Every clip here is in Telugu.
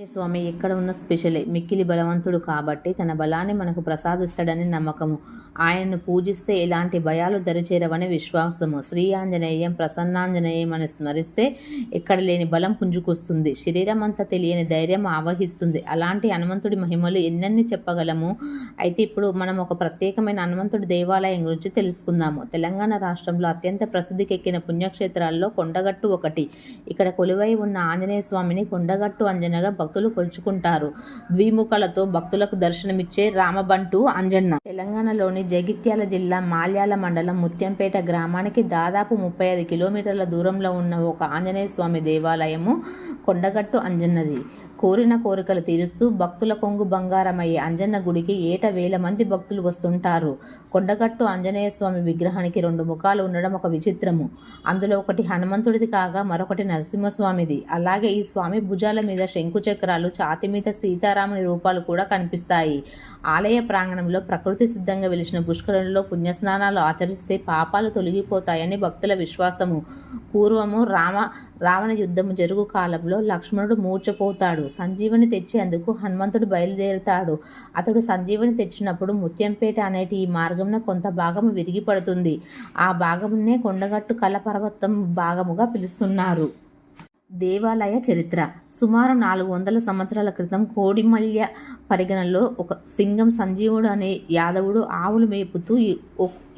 స్వామి ఎక్కడ ఉన్న స్పెషలే? మిక్కిలి బలవంతుడు కాబట్టి తన బలాన్ని మనకు ప్రసాదిస్తాడని నమ్మకము. ఆయన్ను పూజిస్తే ఎలాంటి భయాలు దరిచేరవని విశ్వాసము. శ్రీ ఆంజనేయం ప్రసన్నాంజనేయం అని స్మరిస్తే ఎక్కడ లేని బలం పుంజుకొస్తుంది. శరీరం అంతా తెలియని ధైర్యం ఆవహిస్తుంది. అలాంటి హనుమంతుడి మహిమలు ఎన్నెన్ని చెప్పగలము? అయితే ఇప్పుడు మనం ఒక ప్రత్యేకమైన హనుమంతుడి దేవాలయం గురించి తెలుసుకుందాము. తెలంగాణ రాష్ట్రంలో అత్యంత ప్రసిద్ధికెక్కిన పుణ్యక్షేత్రాల్లో కొండగట్టు ఒకటి. ఇక్కడ కొలువై ఉన్న ఆంజనేయ స్వామిని కొండగట్టు అంజనగా భక్తులు కొలుచుకుంటారు ద్విముఖలతో భక్తులకు దర్శనమిచ్చే రామబంటు అంజన్న. తెలంగాణలోని జగిత్యాల జిల్లా మాల్యాల మండలం ముత్యంపేట గ్రామానికి దాదాపు ముప్పై ఐదు కిలోమీటర్ల దూరంలో ఉన్న ఒక ఆంజనేయ స్వామి దేవాలయము కొండగట్టు అంజన్నది. కోరిన కోరికలు తీరుస్తూ భక్తుల కొంగు బంగారమయ్యే అంజన్న గుడికి ఏట వేల మంది భక్తులు వస్తుంటారు. కొండగట్టు ఆంజనేయ స్వామి విగ్రహానికి రెండు ముఖాలు ఉండడం ఒక విచిత్రము. అందులో ఒకటి హనుమంతుడిది కాగా మరొకటి నరసింహస్వామిది. అలాగే ఈ స్వామి భుజాల మీద శంకు చక్రాలు ఛాతి మీద సీతారాముని రూపాలు కూడా కనిపిస్తాయి. ఆలయ ప్రాంగణంలో ప్రకృతి సిద్ధంగా వెలిసిన పుష్కరంలో పుణ్యస్నానాలు ఆచరిస్తే పాపాలు తొలగిపోతాయని భక్తుల విశ్వాసము. పూర్వము రామ రావణ యుద్ధము జరుగు కాలంలో లక్ష్మణుడు మూర్చపోతాడు సంజీవుని తెచ్చేందుకు హనుమంతుడు బయలుదేరుతాడు. అతడు సంజీవుని తెచ్చినప్పుడు ముత్యంపేట అనేటి ఈ మార్గంలో కొంత భాగము విరిగి పడుతుంది. ఆ భాగమునే కొండగట్టు కలపర్వతం భాగముగా పిలుస్తున్నారు. దేవాలయ చరిత్ర. సుమారు నాలుగు వందల సంవత్సరాల క్రితం కోడిమల్య పరిగణలో ఒక సింగం సంజీవుడు అనే యాదవుడు ఆవులు మేపుతూ ఈ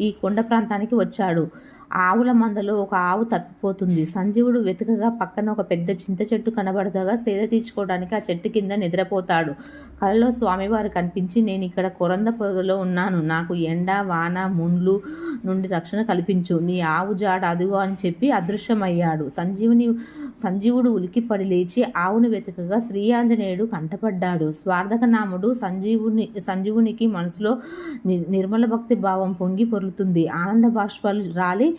ఈ కొండ ప్రాంతానికి వచ్చాడు. ఆవుల మందలో ఒక ఆవు తప్పిపోతుంది. సంజీవుడు వెతుకగా పక్కన ఒక పెద్ద చింత చెట్టు కనబడదగా సేద తీర్చుకోవడానికి ఆ చెట్టు కింద నిద్రపోతాడు. కలలో స్వామివారు కనిపించి నేను ఇక్కడ కొరంద పొదలో ఉన్నాను. నాకు ఎండ వాన ముండ్లు నుండి రక్షణ కల్పించు. నీ ఆవు జాడ అదుగో అని చెప్పి అదృశ్యమయ్యాడు. సంజీవుని సంజీవుడు ఉలికిపడి లేచి ఆవును వెతుకగా శ్రీ ఆంజనేయుడు కంటపడ్డాడు. స్వార్థకనాముడు సంజీవుని సంజీవునికి మనసులో ని- నిర్మల భక్తి భావం పొంగి పొర్లుతుంది. ఆనంద బాష్పాలు రాలి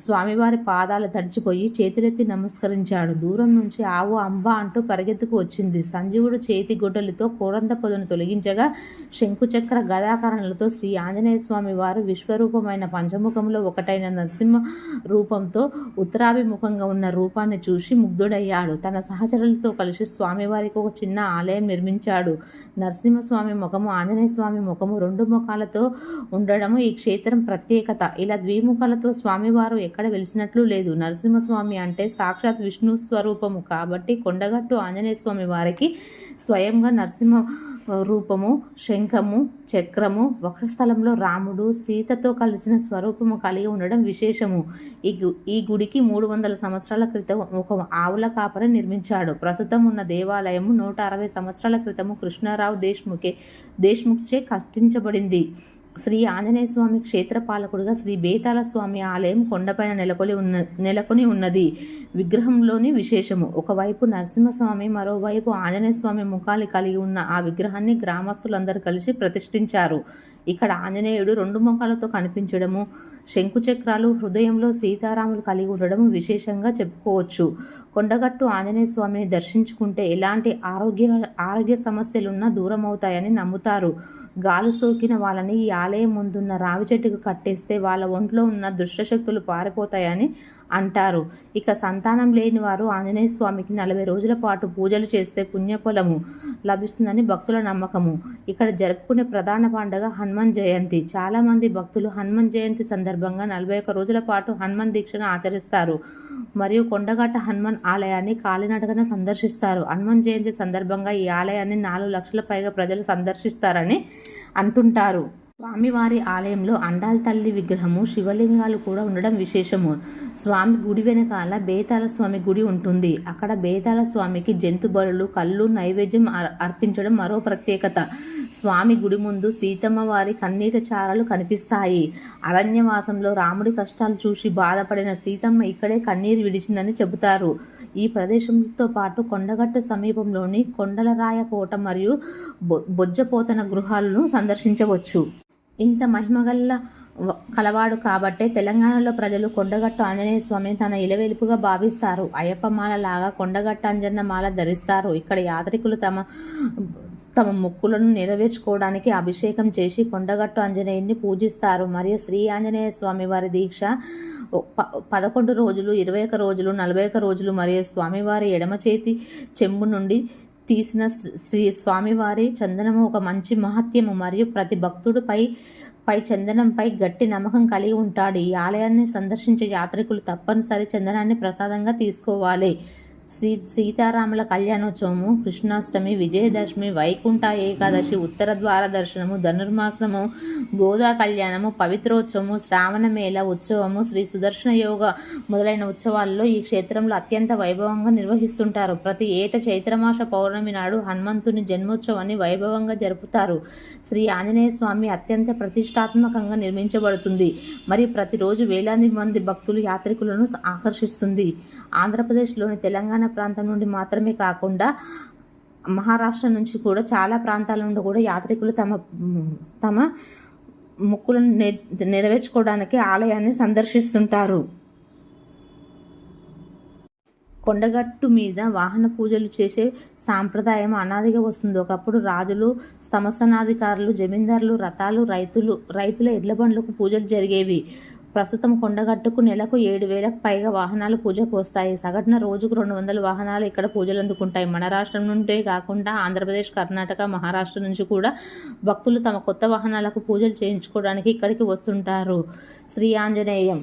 స్వామివారి పాదాలు తడిచిపోయి చేతులెత్తి నమస్కరించాడు. దూరం నుంచి ఆవు అంబ అంటూ పరిగెత్తుకు వచ్చింది. సంజీవుడు చేతి గొడ్డలితో కోరంత పొదను తొలగించగా శంకుచక్ర గదాకరణలతో శ్రీ ఆంజనేయ స్వామి వారు విశ్వరూపమైన పంచముఖంలో ఒకటైన నరసింహ రూపంతో ఉత్తరాభిముఖంగా ఉన్న రూపాన్ని చూసి ముగ్ధుడయ్యాడు. తన సహచరులతో కలిసి స్వామివారికి ఒక చిన్న ఆలయం నిర్మించాడు. నరసింహస్వామి ముఖము ఆంజనేయ స్వామి ముఖము రెండు ముఖాలతో ఉండడము ఈ క్షేత్రం ప్రత్యేకత. ఇలా ద్విముఖాలతో స్వామివారు ఎక్కడ వెలిసినట్లు లేదు. నరసింహస్వామి అంటే సాక్షాత్ విష్ణు స్వరూపము. కాబట్టి కొండగట్టు ఆంజనేయ స్వామి వారికి స్వయంగా నరసింహ రూపము శంఖము చక్రము వక్షస్థలంలో రాముడు సీతతో కలిసిన స్వరూపము కలిగి ఉండడం విశేషము. ఈ గు ఈ గుడికి మూడు వందల సంవత్సరాల క్రితం ఒక ఆవుల కాపరి నిర్మించాడు. ప్రస్తుతం ఉన్న దేవాలయము నూట అరవై సంవత్సరాల క్రితము కృష్ణారావు దేశ్ముఖే దేశ్ముఖ్చే కష్టించబడింది శ్రీ ఆంజనేయ స్వామి క్షేత్రపాలకుడిగా శ్రీ బేతాల స్వామి ఆలయం కొండపైన నెలకొని ఉన్న నెలకొని ఉన్నది. విగ్రహంలోని విశేషము. ఒకవైపు నరసింహస్వామి మరోవైపు ఆంజనేయ స్వామి ముఖాలు కలిగి ఉన్న ఆ విగ్రహాన్ని గ్రామస్తులందరూ కలిసి ప్రతిష్ఠించారు. ఇక్కడ ఆంజనేయుడు రెండు ముఖాలతో కనిపించడము శంకుచక్రాలు హృదయంలో సీతారాములు కలిగి ఉండడం విశేషంగా చెప్పుకోవచ్చు. కొండగట్టు ఆంజనేయ స్వామిని దర్శించుకుంటే ఎలాంటి ఆరోగ్య ఆరోగ్య సమస్యలున్నా దూరం అవుతాయని నమ్ముతారు. గాలి సోకిన వాళ్ళని ఈ ఆలయం ముందున్న రావి చెట్టుకు కట్టేస్తే వాళ్ళ ఒంట్లో ఉన్న దుష్టశక్తులు పారిపోతాయని అంటారు. ఇక సంతానం లేని వారు ఆంజనేయ స్వామికి నలభై రోజుల పాటు పూజలు చేస్తే పుణ్యఫలము లభిస్తుందని భక్తుల నమ్మకము. ఇక్కడ జరుపుకునే ప్రధాన పండుగ హనుమాన్ జయంతి. చాలామంది భక్తులు హనుమాన్ జయంతి సందర్భంగా నలభై ఒక్క రోజుల పాటు హనుమాన్ దీక్షను ఆచరిస్తారు. మరియు కొండగట్ట హనుమాన్ ఆలయాన్ని కాలినడకన సందర్శిస్తారు. హనుమాన్ జయంతి సందర్భంగా ఈ ఆలయాన్ని నాలుగు లక్షల పైగా ప్రజలు సందర్శిస్తారని అంటుంటారు. స్వామివారి ఆలయంలో అండాల తల్లి విగ్రహము శివలింగాలు కూడా ఉండడం విశేషము. స్వామి గుడి వెనకాల బేతాల స్వామి గుడి ఉంటుంది. అక్కడ బేతాల స్వామికి జంతు బలులు కళ్ళు నైవేద్యం అర్- అర్పించడం మరో ప్రత్యేకత. స్వామి గుడి ముందు సీతమ్మ వారి కన్నీట చారలు కనిపిస్తాయి. అరణ్యవాసంలో రాముడి కష్టాలు చూసి బాధపడిన సీతమ్మ ఇక్కడే కన్నీరు విడిచిందని చెబుతారు. ఈ ప్రదేశంతో పాటు కొండగట్టు సమీపంలోని కొండలరాయ కోట మరియు బొ- బొజ్జపోతన గృహాలను సందర్శించవచ్చు. ఇంత మహిమగల్ల కలవాడు కాబట్టే తెలంగాణలో ప్రజలు కొండగట్టు ఆంజనేయ స్వామిని తన ఇలవెలుపుగా భావిస్తారు. అయ్యప్ప మాల లాగా కొండగట్టు అంజన్న మాల ధరిస్తారు. ఇక్కడ యాత్రికులు తమ తమ మొక్కులను నెరవేర్చుకోవడానికి అభిషేకం చేసి కొండగట్టు ఆంజనేయుడిని పూజిస్తారు. మరియు శ్రీ ఆంజనేయ స్వామి వారి దీక్ష ప- పదకొండు రోజులు ఇరవై ఒక రోజులు నలభై ఒక రోజులు మరియు స్వామివారి ఎడమ చేతి చెంబు నుండి తీసిన శ్రీ- స్వామివారి చందనము ఒక మంచి మహత్యము. మరియు ప్రతి భక్తుడిపై పై చందనంపై గట్టి నమ్మకం కలిగి ఉంటాడు. ఈ ఆలయాన్ని సందర్శించే యాత్రికులు తప్పనిసరి చందనాన్ని ప్రసాదంగా తీసుకోవాలి. శ్రీ సీతారాముల కళ్యాణోత్సవము కృష్ణాష్టమి విజయదశమి వైకుంఠ ఏకాదశి ఉత్తర ద్వార దర్శనము ధనుర్మాసము గోదా కళ్యాణము పవిత్రోత్సవము శ్రావణ మేళ ఉత్సవము శ్రీ సుదర్శన యోగ మొదలైన ఉత్సవాల్లో ఈ క్షేత్రంలో అత్యంత వైభవంగా నిర్వహిస్తుంటారు. ప్రతి ఏట చైత్రమాస పౌర్ణమి నాడు హనుమంతుని జన్మోత్సవాన్ని వైభవంగా జరుపుతారు. శ్రీ ఆంజనేయ స్వామి అత్యంత ప్రతిష్టాత్మకంగా నిర్మించబడుతుంది. మరియు ప్రతిరోజు వేలాది మంది భక్తులు యాత్రికులను ఆకర్షిస్తుంది. ఆంధ్రప్రదేశ్లోని తెలంగాణ ప్రాంతం నుండి మాత్రమే కాకుండా మహారాష్ట్ర నుంచి కూడా చాలా ప్రాంతాల నుండి కూడా యాత్రికులు తమ తమ మొక్కులను నె- నెరవేర్చుకోవడానికి ఆలయాన్ని సందర్శిస్తుంటారు. కొండగట్టు మీద వాహన పూజలు చేసే సాంప్రదాయం అనాదిగా వస్తుంది. ఒకప్పుడు రాజులు సమస్తనాధికారులు జమీందారులు రథాలు రైతులు రైతుల ఎడ్ల బండ్లకు పూజలు జరిగేవి. ప్రస్తుతం కొండగట్టుకు నెలకు ఏడు వేలకు పైగా వాహనాలు పూజకు వస్తాయి. సగటున రోజుకు రెండు వందల వాహనాలు ఇక్కడ పూజలు అందుకుంటాయి. మన రాష్ట్రం నుండే కాకుండా ఆంధ్రప్రదేశ్ కర్ణాటక మహారాష్ట్ర నుంచి కూడా భక్తులు తమ కొత్త వాహనాలకు పూజలు చేయించుకోవడానికి ఇక్కడికి వస్తుంటారు. శ్రీ ఆంజనేయం